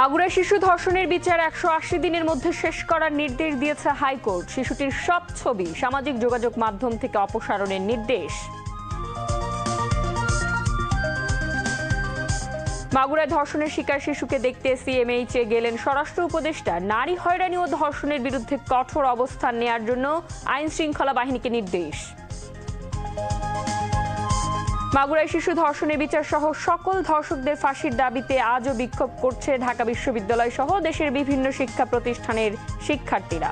মাগুরা শিশু ধর্ষণের বিচার একশো আশি দিনের মধ্যে শেষ করার নির্দেশ দিয়েছে হাইকোর্ট। শিশুটির সব ছবি সামাজিক যোগাযোগ মাধ্যম থেকে অপসারণের নির্দেশ। মাগুরায় ধর্ষণের শিকার শিশুকে দেখতে সিএমএইচ এ গেলেন স্বরাষ্ট্র উপদেষ্টা। নারী হয়রানি ও ধর্ষণের বিরুদ্ধে কঠোর অবস্থান নেয়ার জন্য আইন শৃঙ্খলা বাহিনীকে নির্দেশ। মাগুরায় শিশু ধর্ষণের বিচার সহ সকল ধর্ষকদের ফাঁসির দাবিতে আজও বিক্ষোভ করছে ঢাকা বিশ্ববিদ্যালয় সহ দেশের বিভিন্ন শিক্ষা প্রতিষ্ঠানের শিক্ষার্থীরা।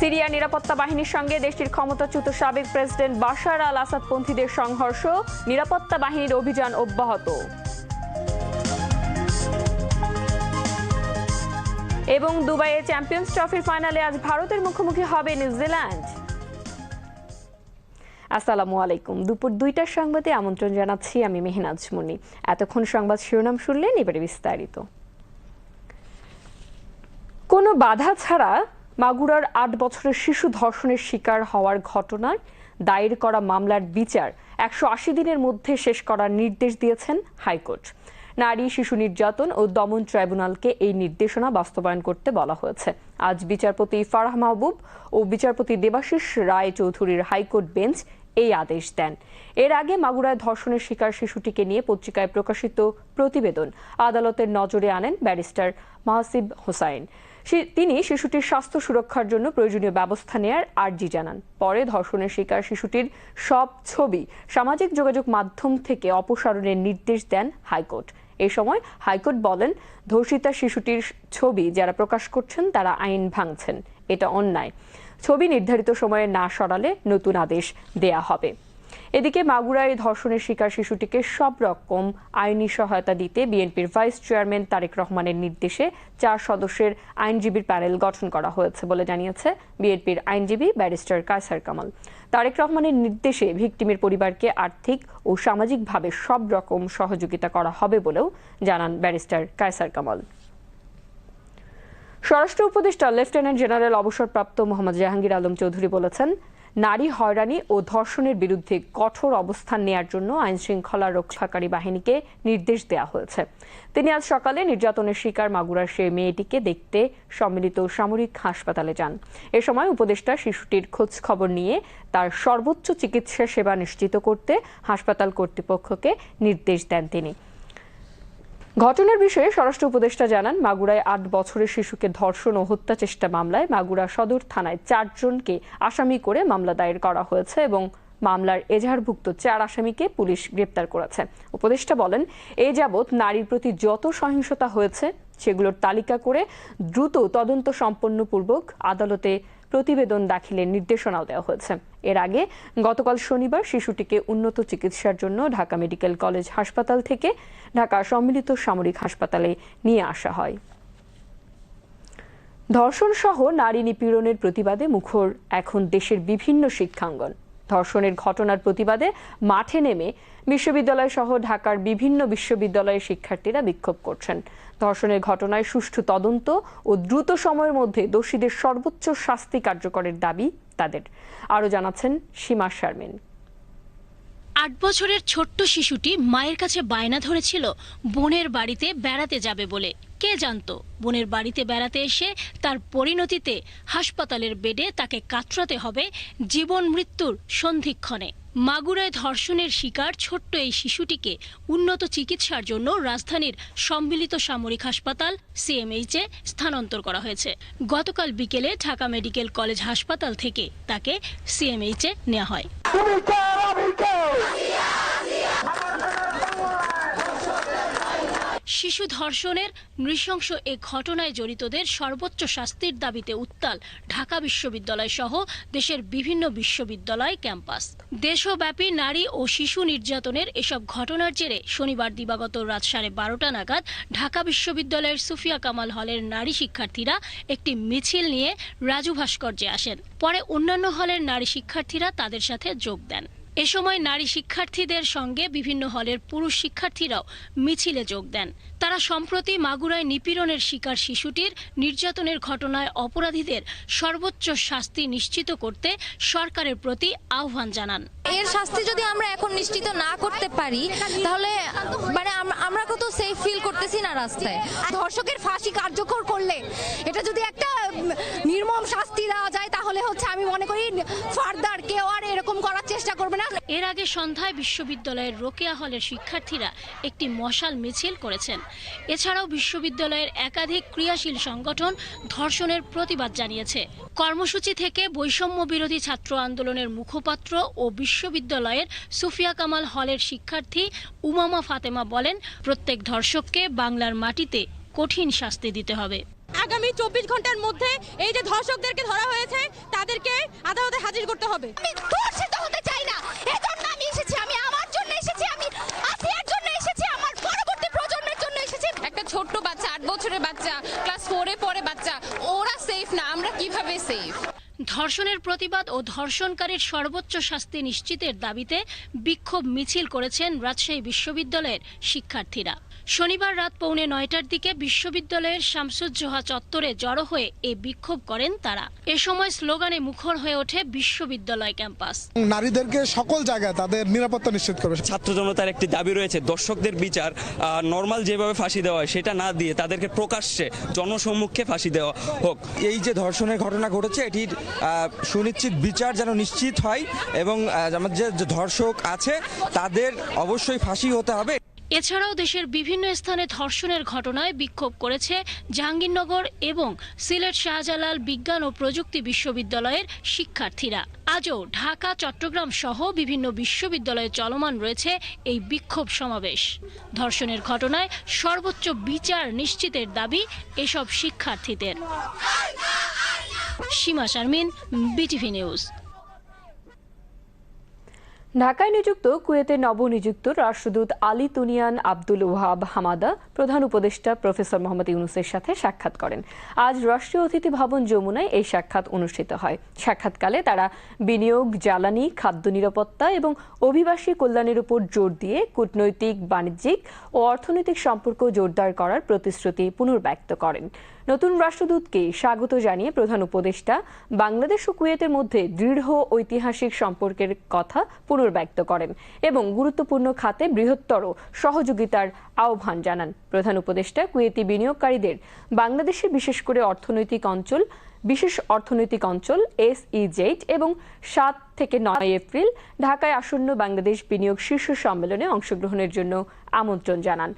সিরিয়ার নিরাপত্তা বাহিনীর সঙ্গে দেশটির ক্ষমতাচ্যুত সাবেক প্রেসিডেন্ট বাশার আল আসাদপন্থীদের সংঘর্ষ, নিরাপত্তা বাহিনীর অভিযান অব্যাহত। এবং দুবাইয়ে চ্যাম্পিয়ন্স ট্রফির ফাইনালে আজ ভারতের মুখোমুখি হবে নিউজিল্যান্ড। আসসালামু আলাইকুম। দুপুর দুইটার সংবাদে আমন্ত্রণ জানাচ্ছি আমি মেহনাজ মুনি এতক্ষণ সংবাদ শিরোনাম শুনলেন এবারে বিস্তারিত। কোনো বাধা ছাড়া মাগুরার আট বছরের শিশু ধর্ষণের শিকার হওয়ার ঘটনায় দায়ের করা মামলার বিচার একশো আশি দিনের মধ্যে শেষ করার নির্দেশ দিয়েছেন হাইকোর্ট। নারী, শিশু নির্যাতন ও দমন ট্রাইব্যুনালকে এই নির্দেশনা বাস্তবায়ন করতে বলা হয়েছে। আজ বিচারপতি ফারাহ মাহবুব ও বিচারপতি দেবাশিস রায় চৌধুরীর হাইকোর্ট বেঞ্চ এই আদেশ দেন। এর আগে মাগুরায় ধর্ষণের শিকার শিশুটিকে নিয়ে পত্রিকায় প্রকাশিত প্রতিবেদন আদালতের নজরে আনেন ব্যারিস্টার মাহসিব হোসাইন। তিনি শিশুটির স্বাস্থ্য সুরক্ষার জন্য প্রয়োজনীয় ব্যবস্থা নেয়ার আর্জি জানান। পরে ধর্ষণের শিকার শিশুটির সব ছবি সামাজিক যোগাযোগ মাধ্যম থেকে অপসারণের নির্দেশ দেন হাইকোর্ট। এ সময় হাইকোর্ট বলেন, ধর্ষিতা শিশুটির ছবি যারা প্রকাশ করছেন তারা আইন ভাঙছেন, এটা অন্যায়। ছবি নির্ধারিত সময়ে না সরালে নতুন আদেশ দেয়া হবে। এদিকে মাগুরায় ধর্ষণের শিকার শিশুটিকে সব রকম আইনি সহায়তা দিতে বিএনপির ভাইস চেয়ারম্যান তারেক রহমানের নির্দেশে চার সদস্যের আইনজীবীর প্যানেল গঠন করা হয়েছে বলে জানিয়েছে বিএনপির আইনজীবী ব্যারিস্টার কায়সার কামাল। তারেক রহমানের নির্দেশে ভিকটিমের পরিবারকে আর্থিক ও সামাজিকভাবে সব রকম সহযোগিতা করা হবে বলেও জানান ব্যারিস্টার কায়সার কামাল। স্বরাষ্ট্র উপদেষ্টা লেফটেন্যান্ট জেনারেল অবসরপ্রাপ্ত মোহাম্মদ জাহাঙ্গীর আলম চৌধুরী বলেছেন নারী হয়রানি ও ধর্ষণের বিরুদ্ধে কঠোর অবস্থান নেয়ার জন্য আইন শৃঙ্খলা রক্ষাকারী বাহিনীকে নির্দেশ দেওয়া হয়েছে। তিনি আজ সকালে নির্যাতনের শিকার মাগুরার সেই মেয়েটিকে দেখতে সম্মিলিত সামরিক হাসপাতালে যান। এ সময় উপদেষ্টা শিশুটির খোঁজ খবর নিয়ে তার সর্বোচ্চ চিকিৎসা সেবা নিশ্চিত করতে হাসপাতাল কর্তৃপক্ষকে নির্দেশ দেন তিনি। ঘটনার বিষয়ে স্বরাষ্ট্র উপদেষ্টা জানান, মাগুরায় আট বছরের শিশুকে ধর্ষণ ও হত্যা চেষ্টা মামলায় মাগুরা সদর থানায় চারজনকে আসামি করে মামলা দায়ের করা হয়েছে এবং মামলার এজাহারভুক্ত চার আসামিকে পুলিশ গ্রেপ্তার করেছে। উপদেষ্টা বলেন, এ যাবৎ নারীর প্রতি যত সহিংসতা হয়েছে, সেগুলোর তালিকা করে দ্রুত তদন্ত সম্পন্নপূর্বক আদালতে প্রতিবেদন দাখিলের নির্দেশনাও দেওয়া হয়েছে। এর আগে গতকাল শনিবার শিশুটিকে উন্নত চিকিৎসার জন্য ঢাকা মেডিকেল কলেজ হাসপাতাল থেকে ঢাকা সম্মিলিত সামরিক হাসপাতালে নিয়ে আসা হয়। ধর্ষণ সহ নারী নিপীড়নের প্রতিবাদে মুখর এখন দেশের বিভিন্ন শিক্ষাঙ্গন। ধর্ষণের ঘটনার প্রতিবাদে মাঠে নেমে বিশ্ববিদ্যালয় সহ ঢাকার বিভিন্ন বিশ্ববিদ্যালয়ের শিক্ষার্থীরা বিক্ষোভ করছেন। ধর্ষণের ঘটনায় সুষ্ঠু তদন্ত ও দ্রুত সময়ের মধ্যে দোষীদের সর্বোচ্চ শাস্তি কার্যকরের দাবি তাদের। আরও জানাচ্ছেন সীমা শারমিন। আট বছরের ছোট্ট শিশুটি মায়ের কাছে বায়না ধরেছিল, বোনের বাড়িতে বেড়াতে যাবে বলে। কে জানতো? বোনের বাড়িতে বেড়াতে এসে তার পরিণতিতে হাসপাতালের বেডে তাকে কাতরাতে হবে জীবন মৃত্যুর সন্ধিক্ষণে। মাগুরায় ধর্ষণের শিকার ছোট্ট এই শিশুটিকে উন্নত চিকিৎসার জন্য রাজধানীর সম্মিলিত সামরিক হাসপাতাল সিএমএইচে স্থানান্তর করা হয়েছে। গতকাল বিকেলে ঢাকা মেডিকেল কলেজ হাসপাতাল থেকে তাকে সিএমএইচে নেওয়া হয়। শিশু ধর্ষণের নৃশংস এ ঘটনায় জড়িতদের সর্বোচ্চ শাস্তির দাবিতে উত্তাল ঢাকা বিশ্ববিদ্যালয় সহ দেশের বিভিন্ন বিশ্ববিদ্যালয় ক্যাম্পাস। দেশব্যাপী নারী ও শিশু নির্যাতনের এসব ঘটনার জেরে শনিবার দিবাগত রাত সাড়ে বারোটা নাগাদ ঢাকা বিশ্ববিদ্যালয়ের সুফিয়া কামাল হলের নারী শিক্ষার্থীরা একটি মিছিল নিয়ে রাজু ভাস্কর্যে আসেন। পরে অন্যান্য হলের নারী শিক্ষার্থীরা তাদের সাথে যোগ দেন। এ সময় নারী শিক্ষার্থীদের সঙ্গে বিভিন্ন হলের পুরুষ শিক্ষার্থীরাও মিছিলে যোগ দেন। তারা সম্প্রতি মাগুরায় নিপীড়নের শিকার শিশুটির নির্যাতনের ঘটনায় অপরাধীদের সর্বোচ্চ শাস্তি নিশ্চিত করতে সরকারের প্রতি আহ্বান জানান। এর শাস্তি যদি আমরা এখন নিশ্চিত না করতে পারি তাহলে মানে আম- আমরা কত সেফ ফিল করতেছি না রাস্তায়। ধর্ষকের ফাঁসি কার্যকর করলে এটা যদি একটা নির্মম শাস্তি দেওয়া যায় তাহলে হচ্ছে আমি মনে করি ফার্দার কেউ আর এরকম করার চেষ্টা করবে না। এর আগে সন্ধ্যায় বিশ্ববিদ্যালয়ের রোকেয়া হলের শিক্ষার্থীরা একটি মশাল মিছিল করেছেন। এছাড়াও বিশ্ববিদ্যালয়ের একাধিক ক্রিয়াশীল সংগঠন ধর্ষণের প্রতিবাদ জানিয়েছে। কর্মসূচি থেকে বৈষম্য বিরোধী ছাত্র আন্দোলনের মুখপাত্র ও বিশ্ববিদ্যালয়ের সুফিয়া কামাল হলের শিক্ষার্থী উমামা ফাতেমা বলেন প্রত্যেক ধর্ষককে বাংলার মাটিতে কঠিন শাস্তি দিতে হবে। আগামী চব্বিশ ঘণ্টার মধ্যে এই যে ধর্ষকদেরকে ধরা হয়েছে তাদেরকে আদালতে হাজির করতে হবে। আমি ধর্ষিত হতে ধর্ষণের প্রতিবাদ ও ধর্ষণকারীর সর্বোচ্চ শাস্তি নিশ্চিতের দাবিতে বিক্ষোভ মিছিল করেছেন রাজশাহী বিশ্ববিদ্যালয়ের শিক্ষার্থীরা। শনিবার রাত পৌনে নয়টার দিকে বিশ্ববিদ্যালয়ের শামসুজ্জোহা চত্বরে জড়ো হয়ে এই বিক্ষোভ করেন তারা। এ সময় স্লোগানে মুখর হয়ে ওঠে বিশ্ববিদ্যালয় ক্যাম্পাস। নারীদেরকে সকল জায়গায় তাদের নিরাপত্তা নিশ্চিত করবে। ছাত্র জনতার একটি দাবি রয়েছে দর্শকদের বিচার নর্মাল যেভাবে ফাঁসি দেওয়া হয় সেটা না দিয়ে তাদেরকে প্রকাশ্যে জনসম্মুখে ফাঁসি দেওয়া হোক। এই যে ধর্ষণের ঘটনা ঘটেছে এটির সুনিশ্চিত বিচার যেন নিশ্চিত হয় এবং আমাদের যে যে ধর্ষক আছে তাদের অবশ্যই ফাঁসি হতে হবে। এছাড়াও দেশের বিভিন্ন স্থানে ধর্ষণের ঘটনায় বিক্ষোভ করেছে জাহাঙ্গীরনগর এবং সিলেট শাহজালাল বিজ্ঞান ও প্রযুক্তি বিশ্ববিদ্যালয়ের শিক্ষার্থীরা। আজও ঢাকা, চট্টগ্রাম সহ বিভিন্ন বিশ্ববিদ্যালয়ে চলমান রয়েছে এই বিক্ষোভ সমাবেশ। ধর্ষণের ঘটনায় সর্বোচ্চ বিচার নিশ্চিতের দাবি এসব শিক্ষার্থীদের। Seema Sharmin, BTV news. ঢাকায় নিযুক্ত কুয়েতের নবনিযুক্ত রাষ্ট্রদূত আলী তুনিয়ান আব্দুল ওহাব হামাদা প্রধান উপদেষ্টা প্রফেসর মোহাম্মদ ইউনুসের সাথে সাক্ষাৎ করেন। আজ রাষ্ট্রীয় অতিথি ভবন যমুনায় এই সাক্ষাৎ অনুষ্ঠিত হয়। সাক্ষাৎকালে তারা বিনিয়োগ, জ্বালানি, খাদ্য নিরাপত্তা এবং অভিবাসী কল্যাণের উপর জোর দিয়ে কূটনৈতিক, বাণিজ্যিক ও অর্থনৈতিক সম্পর্ক জোরদার করার প্রতিশ্রুতি পুনর্ব্যক্ত করেন। নতুন রাষ্ট্রদূতকে স্বাগত জানিয়ে প্রধান উপদেষ্টা বাংলাদেশ ও কুয়েতের মধ্যে দৃঢ় ঐতিহাসিক সম্পর্কের কথা পুনর্ব্যক্ত করেন এবং গুরুত্বপূর্ণ খাতে বৃহত্তর সহযোগিতার আহ্বান জানান। প্রধান উপদেষ্টা কুয়েতি বিনিয়োগকারীদের বাংলাদেশের বিশেষ করে অর্থনৈতিক অঞ্চল, বিশেষ অর্থনৈতিক অঞ্চল এস এসইজেড এবং সাত থেকে নয় এপ্রিল ঢাকায় আসন্ন বাংলাদেশ বিনিয়োগ শীর্ষ সম্মেলনে অংশগ্রহণের জন্য আমন্ত্রণ জানান।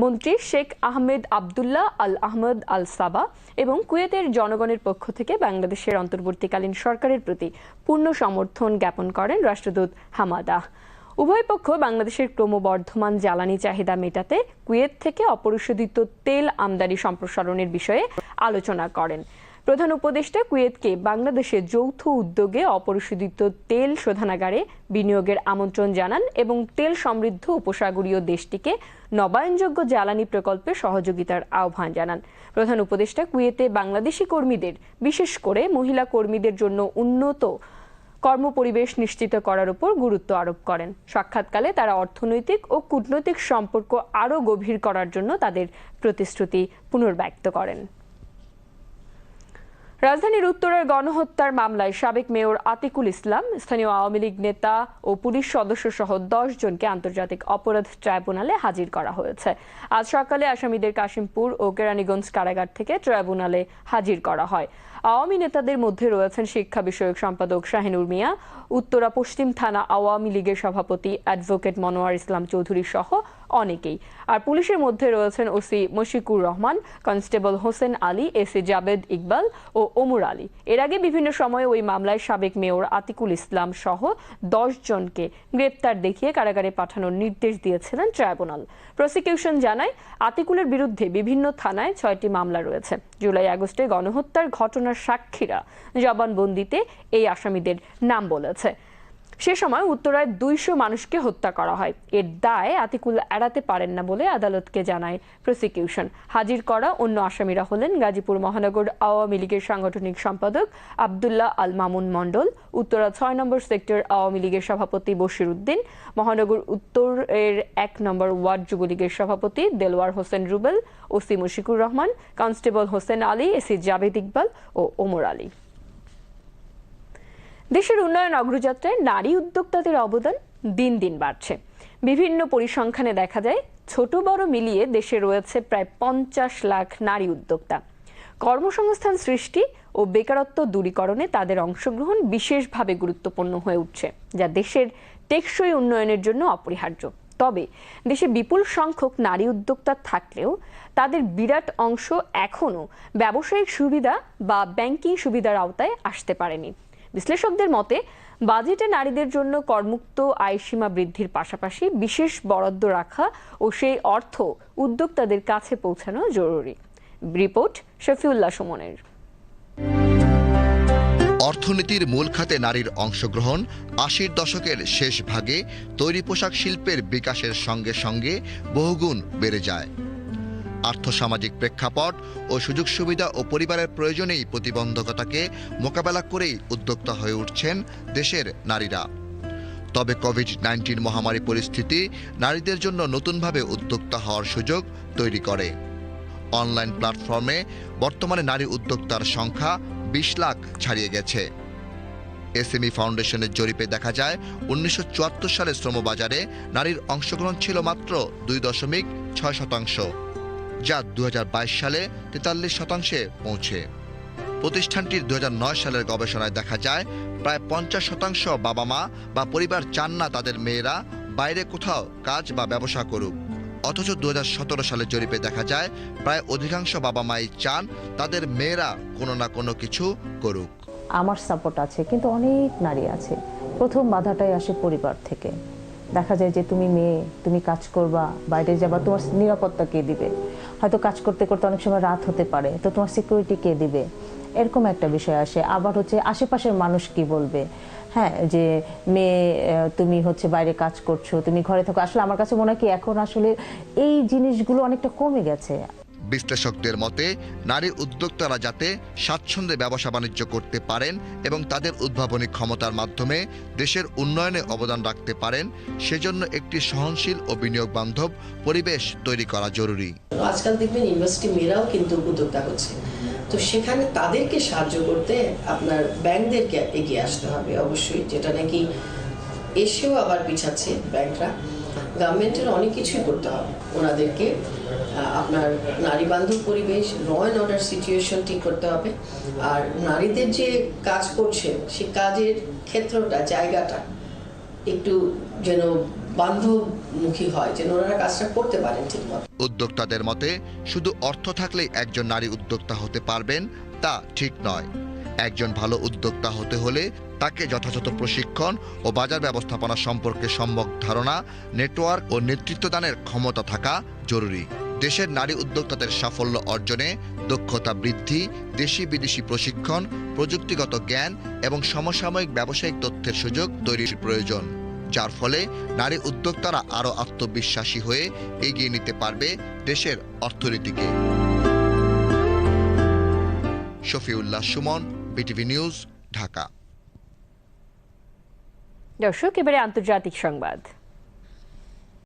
প্রধানমন্ত্রী শেখ আহমেদ আবদুল্লাহ আল আহমদ আল সাবা এবং কুয়েতের জনগণের পক্ষ থেকে বাংলাদেশের অন্তর্বর্তীকালীন সরকারের প্রতি পূর্ণ সমর্থন জ্ঞাপন করেন রাষ্ট্রদূত হামাদা। উভয় পক্ষ বাংলাদেশের ক্রমবর্ধমান জ্বালানি চাহিদা মেটাতে কুয়েত থেকে অপরিশোধিত তেল আমদানি সম্প্রসারণের বিষয়ে আলোচনা করেন। প্রধান উপদেষ্টা কুয়েতকে বাংলাদেশে যৌথ উদ্যোগে অপরিশোধিত তেল শোধনাগারে বিনিয়োগের আমন্ত্রণ জানান এবং তেল সমৃদ্ধ উপসাগরীয় দেশটিকে নবায়নযোগ্য জ্বালানি প্রকল্পে সহযোগিতার আহ্বান জানান। প্রধান উপদেষ্টা কুয়েতে বাংলাদেশি কর্মীদের, বিশেষ করে মহিলা কর্মীদের জন্য উন্নত কর্মপরিবেশ নিশ্চিত করার উপর গুরুত্ব আরোপ করেন। সাক্ষাৎকালে তারা অর্থনৈতিক ও কূটনৈতিক সম্পর্ক আরও গভীর করার জন্য তাদের প্রতিশ্রুতি পুনর্ব্যক্ত করেন। রাজধানীর উত্তরের গণহত্যার মামলায় সাবেক মেয়র আতিকুল ইসলাম, স্থানীয় আওয়ামী লীগ নেতা ও পুলিশ সদস্য সহ দশ জনকে আন্তর্জাতিক অপরাধ ট্রাইব্যুনালে হাজির করা হয়েছে। আজ সকালে আসামিদের কাশিমপুর ও কেরানীগঞ্জ কারাগার থেকে ট্রাইব্যুনালে হাজির করা হয়। আওয়ামী নেতাদের মধ্যে রয়েছেন শিক্ষা বিষয়ক সম্পাদক শাহিনুর মিয়া, উত্তরা পশ্চিম থানা আওয়ামী লীগের সভাপতি অ্যাডভোকেট মনোয়ার ইসলাম চৌধুরী সহ অনেকেই। আর পুলিশের মধ্যে রয়েছেন OC Mashikur Rahman, constable Hossain Ali, AC Jabed Iqbal ও ওমর আলী। এর আগে বিভিন্ন সময়ে ওই মামলায় সাবেক মেয়র আতিকুল ইসলাম সহ দশ জনকে গ্রেপ্তার দেখিয়ে কারাগারে পাঠানোর নির্দেশ দিয়েছিলেন ট্রাইব্যুনাল। প্রসিকিউশন জানায়, আতিকুলের বিরুদ্ধে বিভিন্ন থানায় ছয়টি মামলা রয়েছে। জুলাই আগস্টে গণহত্যার ঘটনার সাক্ষীরা জবানবন্দিতে এই আসামিদের নাম বলেছে। সে সময় উত্তরায় দুইশো মানুষকে হত্যা করা হয়। এর দায় আতিকুল এড়াতে পারেন না বলে আদালতকে জানায় প্রসিকিউশন। হাজির করা অন্য আসামিরা হলেন গাজীপুর মহানগর আওয়ামী লীগের সাংগঠনিক সম্পাদক আবদুল্লাহ আল মামুন মণ্ডল, উত্তরা ছয় নম্বর সেক্টর আওয়ামী লীগের সভাপতি বশির উদ্দিন মহানগর উত্তর এর এক নম্বর ওয়ার্ড যুবলীগের সভাপতি Delwar Hossain Rubel, OC Mushikur Rahman, constable Hossain Ali, AC Javed Iqbal ও ওমর আলী। দেশের উন্নয়ন অগ্রযাত্রায় নারী উদ্যোক্তাদের অবদান দিন দিন বাড়ছে। বিভিন্ন পরিসংখ্যানে দেখা যায়, ছোট বড় মিলিয়ে দেশে রয়েছে প্রায় পঞ্চাশ লাখ নারী উদ্যোক্তা। কর্মসংস্থান সৃষ্টি ও বেকারত্ব দূরীকরণে তাদের অংশগ্রহণ বিশেষভাবে গুরুত্বপূর্ণ হয়ে উঠছে, যা দেশের টেকসই উন্নয়নের জন্য অপরিহার্য। তবে দেশে বিপুল সংখ্যক নারী উদ্যোক্তা থাকলেও তাদের বিরাট অংশ এখনও ব্যবসায়িক সুবিধা বা ব্যাংকিং সুবিধার আওতায় আসতে পারেনি। বিশ্লেষকদের মতে, বাজেটে নারীদের জন্য করমুক্ত আয়সীমা বৃদ্ধির পাশাপাশি বিশেষ বরাদ্দ রাখা ও সেই অর্থ উদ্যোক্তাদের কাছে পৌঁছানো জরুরি। রিপোর্ট শফিউল্লাহ সুমনের। অর্থনীতির মূল খাতে নারীর অংশগ্রহণ আশির দশকের শেষ ভাগে তৈরি পোশাক শিল্পের বিকাশের সঙ্গে সঙ্গে বহুগুণ বেড়ে যায়। আর্থসামাজিক প্রেক্ষাপট ও সুযোগ সুবিধা ও পরিবারের প্রয়োজনেই প্রতিবন্ধকতাকে মোকাবেলা করেই উদ্যোক্তা হয়ে উঠছেন দেশের নারীরা। তবে কোভিড নাইন্টিন মহামারী পরিস্থিতি নারীদের জন্য নতুনভাবে উদ্যোক্তা হওয়ার সুযোগ তৈরি করে। অনলাইন প্ল্যাটফর্মে বর্তমানে নারী উদ্যোক্তার সংখ্যা বিশ লাখ ছাড়িয়ে গেছে। এসএমই ফাউন্ডেশনের জরিপে দেখা যায়, উনিশশো চুয়াত্তর সালে শ্রমবাজারে নারীর অংশগ্রহণ ছিল মাত্র দুই দশমিক ছয় শতাংশ। যা দু হাজার বাইশ সালে তেতাল্লিশ শতাংশে পৌঁছে। প্রতিষ্ঠানটির দু হাজার নয় সালের গবেষণায় দেখা যায়, প্রায় পঞ্চাশ শতাংশ বাবা মা বা পরিবার চান না তাদের মেয়েরা বাইরে কোথাও কাজ বা ব্যবসা করুক। অথচ দু সালের জরিপে দেখা যায়, প্রায় অধিকাংশ বাবা মাই চান তাদের মেয়েরা কোনো না কোনো কিছু করুক। আমার সাপোর্ট আছে, কিন্তু অনেক নারী আছে। প্রথম বাধাটাই আসে পরিবার থেকে। দেখা যায় যে তুমি মেয়ে, তুমি কাজ করবা, বাইরে যাবা, তোমার নিরাপত্তা কে দিবে? হয়তো কাজ করতে করতে অনেক সময় রাত হতে পারে, তো তোমার সিকিউরিটি কে দিবে? এরকম একটা বিষয় আসে। আবার হচ্ছে আশেপাশের মানুষ কি বলবে? হ্যাঁ যে মেয়ে তুমি হচ্ছে বাইরে কাজ করছ, তুমি ঘরে থাকো। আসলে আমার কাছে মনে হয় কি, এখন আসলে এই জিনিসগুলো অনেকটা কমে গেছে। বিশ্লেষকদের মতে, নারী উদ্যোক্তারা যাতে স্বাচ্ছন্দ্যে ব্যবসা বাণিজ্য করতে পারেন এবং তাদের উদ্ভাবনী ক্ষমতার মাধ্যমে দেশের উন্নয়নে অবদান রাখতে পারেন, সেজন্য একটি সহনশীল ও বিনিয়োগ বান্ধব পরিবেশ তৈরি করা জরুরি। আজকাল দেখবেন ইউনিভার্সিটি মেয়েরাও কিন্তু উদ্যোক্তা হচ্ছে। তো সেখানে তাদেরকে সাহায্য করতে আপনার ব্যাংকদেরকে এগিয়ে আসতে হবে অবশ্যই, যেটা নাকি এসেও আবার পিছাচ্ছে ব্যাংকরা। গভর্নমেন্টের অনেক কিছুই করতে হবে। ওনাদেরকে আপনার নারী বান্ধব পরিবেশ ল অ্যান্ড অর্ডার সিচুয়েশন ঠিক করতে হবে। আর নারীদের যে কাজ করছেন সে কাজের ক্ষেত্রটা, জায়গাটা একটু যেন বান্ধবমুখী হয়, যেন ওনারা কাজটা করতে পারেন ঠিকমতো। উদ্যোক্তাদের মতে, শুধু অর্থ থাকলেই একজন নারী উদ্যোক্তা হতে পারবেন, তা ঠিক নয়। একজন ভালো উদ্যোক্তা হতে হলে তাকে যথাযথ প্রশিক্ষণ ও বাজার ব্যবস্থাপনা সম্পর্কে সম্যক ধারণা, নেটওয়ার্ক ও নেতৃত্বদানের ক্ষমতা থাকা জরুরি। দেশের নারী উদ্যোক্তাদের সাফল্য অর্জনে দক্ষতা বৃদ্ধি, দেশি বিদেশি প্রশিক্ষণ, প্রযুক্তিগত জ্ঞান এবং সমসাময়িক ব্যবসায়িক তথ্যের সুযোগ তৈরির প্রয়োজন, যার ফলে নারী উদ্যোক্তারা আরও আত্মবিশ্বাসী হয়ে এগিয়ে নিতে পারবে দেশের অর্থনীতিকে। শফিউল্লাহ সুমন বিটিভি নিউজ ঢাকা দর্শক এবারে আন্তর্জাতিক সংবাদ।